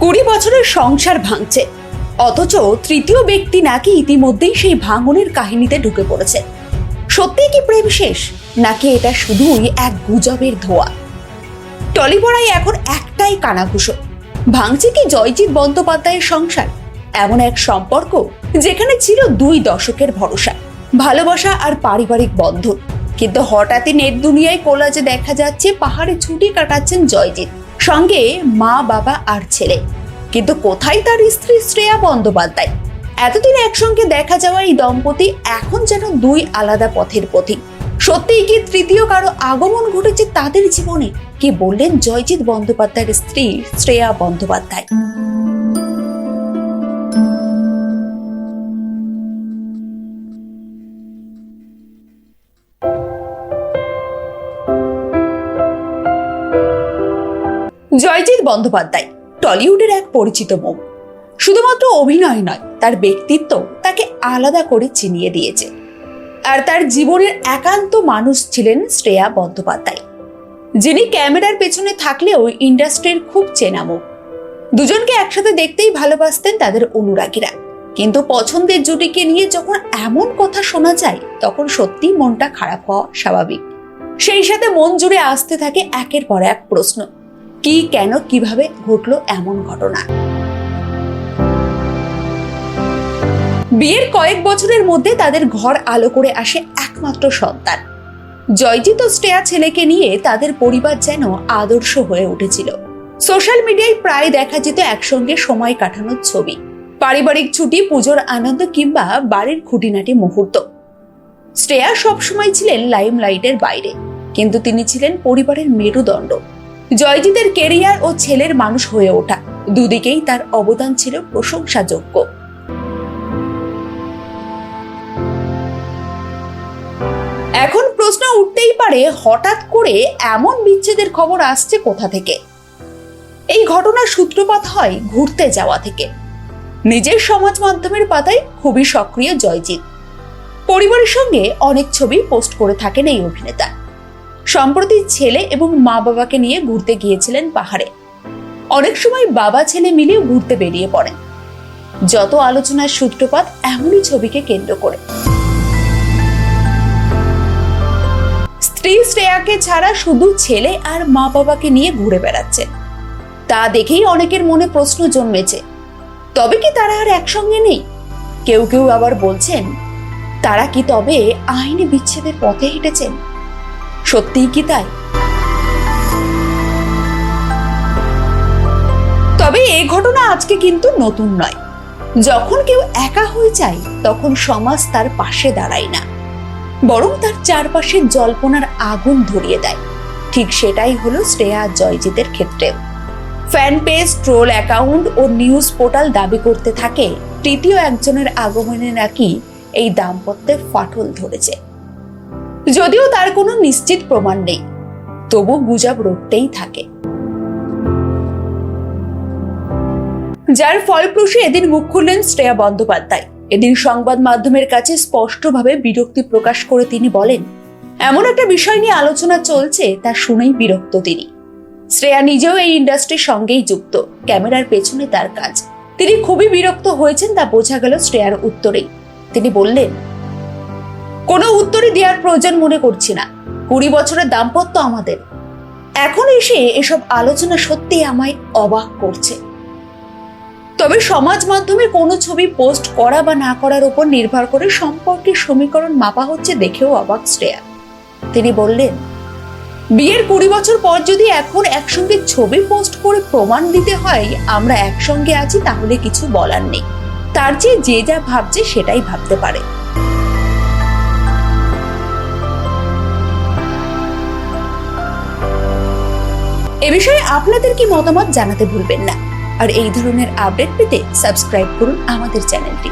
কুড়ি বছরের সংসার ভাঙছে। অথচ তৃতীয় ব্যক্তি নাকি ইতিমধ্যেই সেই ভাঙনের কাহিনীতে ঢুকে পড়েছে। সত্যি কি প্রেম শেষ? নাকি এটা শুধুই এক গুজবের ধোয়া? টলিপড়ায় এখন একটাই কানাঘুষো। ভাঙছে কি জয়জিৎ বন্দ্যোপাধ্যায়ের সংসার? এমন এক সম্পর্ক যেখানে ছিল দুই দশকের ভরসা, ভালোবাসা আর পারিবারিক বন্ধন। কিন্তু হঠাৎই নেট দুনিয়ায় কোলাজে দেখা যাচ্ছে পাহাড়ে ছুটি কাটাচ্ছেন জয়জিৎ, সঙ্গে মা, বাবা আর ছেলে। কিন্তু কোথায় তার স্ত্রী শ্রেয়া বন্দ্যোপাধ্যায়? এতদিন একসঙ্গে দেখা যাওয়া এই দম্পতি এখন যেন দুই আলাদা পথের পথিক। সত্যিই কি তৃতীয় কারও আগমন ঘটেছে তাদের জীবনে? কি বললেন জয়জিৎ বন্দ্যোপাধ্যায়ের স্ত্রী শ্রেয়া বন্দ্যোপাধ্যায়? জয়জিৎ বন্দ্যোপাধ্যায় টলিউডের এক পরিচিত মুখ শুধুমাত্র অভিনয় নয়, তার ব্যক্তিত্ব তাকে আলাদা করে চিনিয়ে দিয়েছে। আর তার জীবনের একান্ত মানুষ ছিলেন শ্রেয়া বন্দ্যোপাধ্যায়, যিনি ক্যামেরার পেছনে থাকলেও ইন্ডাস্ট্রির খুব চেনা দুজনকে একসাথে দেখতেই ভালোবাসতেন তাদের অনুরাগীরা। কিন্তু পছন্দের জুটিকে নিয়ে যখন এমন কথা শোনা যায়, তখন সত্যিই মনটা খারাপ হওয়া স্বাভাবিক। সেই সাথে মন জুড়ে আসতে থাকে একের পর এক প্রশ্ন। কি, কেন, কীভাবে ঘটলো এমন ঘটনা? বিয়ের কয়েক বছরের মধ্যে তাদের ঘর আলো করে আসে একমাত্র সন্তান। জয়জিৎ ও শ্রেয়া ছেলেকে নিয়ে তাদের পরিবার যেন আদর্শ হয়ে উঠেছিল। সোশ্যাল মিডিয়ায় প্রায় দেখা যেত একসঙ্গে সময় কাটানোর ছবি। পারিবারিক ছুটি, পুজোর আনন্দ কিংবা বাড়ির খুঁটিনাটি মুহূর্ত। শ্রেয়া সবসময় ছিলেন লাইমলাইটের বাইরে, কিন্তু তিনি ছিলেন পরিবারের মেরুদণ্ড। জয়জিতের কেরিয়ার ও ছেলের মানুষ হয়ে ওঠা। দুদিকেই তার অবদান ছিল প্রশংসাযোগ্য। এখন প্রশ্ন উঠতেই পারে, হঠাৎ করে এমন বিচ্ছেদের খবর আসছে কোথা থেকে? এই ঘটনার সূত্রপাত হয় ঘুরতে যাওয়া থেকে। নিজের সমাজ মাধ্যমের পাতায় খুবই সক্রিয় জয়জিৎ। পরিবারের সঙ্গে অনেক ছবি পোস্ট করে থাকেন এই অভিনেতা। সম্প্রতি ছেলে এবং মা বাবাকে নিয়ে ঘুরতে গিয়েছিলেন পাহাড়ে। অনেক সময় বাবা ছেলে মিলেও ঘুরতে বেরিয়ে পড়েন। যত আলোচনার সূত্রপাত, এমনই ছবিকে কেন্দ্র করে। স্ত্রী শ্রেয়াকে ছাড়া শুধু ছেলে আর মা বাবাকে নিয়ে ঘুরে বেড়াচ্ছেন। তা দেখেই অনেকের মনে প্রশ্ন জন্মেছে, তবে কি তারা আর একসঙ্গে নেই? কেউ কেউ আবার বলছেন, তারা কি তবে আইনি বিচ্ছেদের পথে হেঁটেছেন? সত্যিই কি তাই? তবে এই ঘটনা আজকে কিন্তু নতুন নয়। যখন কেউ একা হয়ে যায়, তখন সমাজ তার পাশে দাঁড়ায় না। বরং তার চারপাশে জল্পনার আগুন ধরিয়ে দেয়। ঠিক সেটাই হলো শ্রেয়া জয়জিতের ক্ষেত্রেও। ফ্যান পেজ, ট্রোল অ্যাকাউন্ট ও নিউজ পোর্টাল দাবি করতে থাকে, তৃতীয় একজনের আগমনে নাকি এই দাম্পত্যে ফাটল ধরেছে। যদিও তার কোনো নিশ্চিত প্রমাণ নেই, তবু গুজব রটতেই থাকে। যার ফলপ্রসূ এদিন মুখ খুললেন শ্রেয়া বন্দ্যোপাধ্যায়। এদিন সংবাদ মাধ্যমের কাছে স্পষ্টভাবে বিরক্তি প্রকাশ করে তিনি বলেন, এমন একটা বিষয় নিয়ে আলোচনা চলছে, তা শুনেই বিরক্ত তিনি। শ্রেয়া নিজেও এই ইন্ডাস্ট্রির সঙ্গেই যুক্ত, ক্যামেরার পেছনে তার কাজ। তিনি খুবই বিরক্ত হয়েছেন, তা বোঝা গেল শ্রেয়ার উত্তরেই। তিনি বললেন কোনো উত্তরই দেওয়ার প্রয়োজন মনে করছি না। কুড়ি বছরের দাম্পত্য আমাদের। এখন এসে এসব আলোচনা সত্যি আমায় অবাক করছে। তবে সমাজ মাধ্যমে কোনো ছবি পোস্ট করা বা না করার উপর নির্ভর করে সম্পর্কের সমীকরণ মাপা হচ্ছে দেখেও অবাক শ্রেয়া। তিনি বললেন, বিয়ের কুড়ি বছর পর যদি এখন একসঙ্গে ছবি পোস্ট করে প্রমাণ দিতে হয়, আমরা একসঙ্গে আছি তাহলে কিছু বলার নেই। তার চেয়ে যে যা ভাবছে সেটাই ভাবতে পারে। এ বিষয়ে আপনাদের কি মতামত জানাতে ভুলবেন না। আর এই ধরনের আপডেট পেতে সাবস্ক্রাইব করুন আমাদের চ্যানেলটি।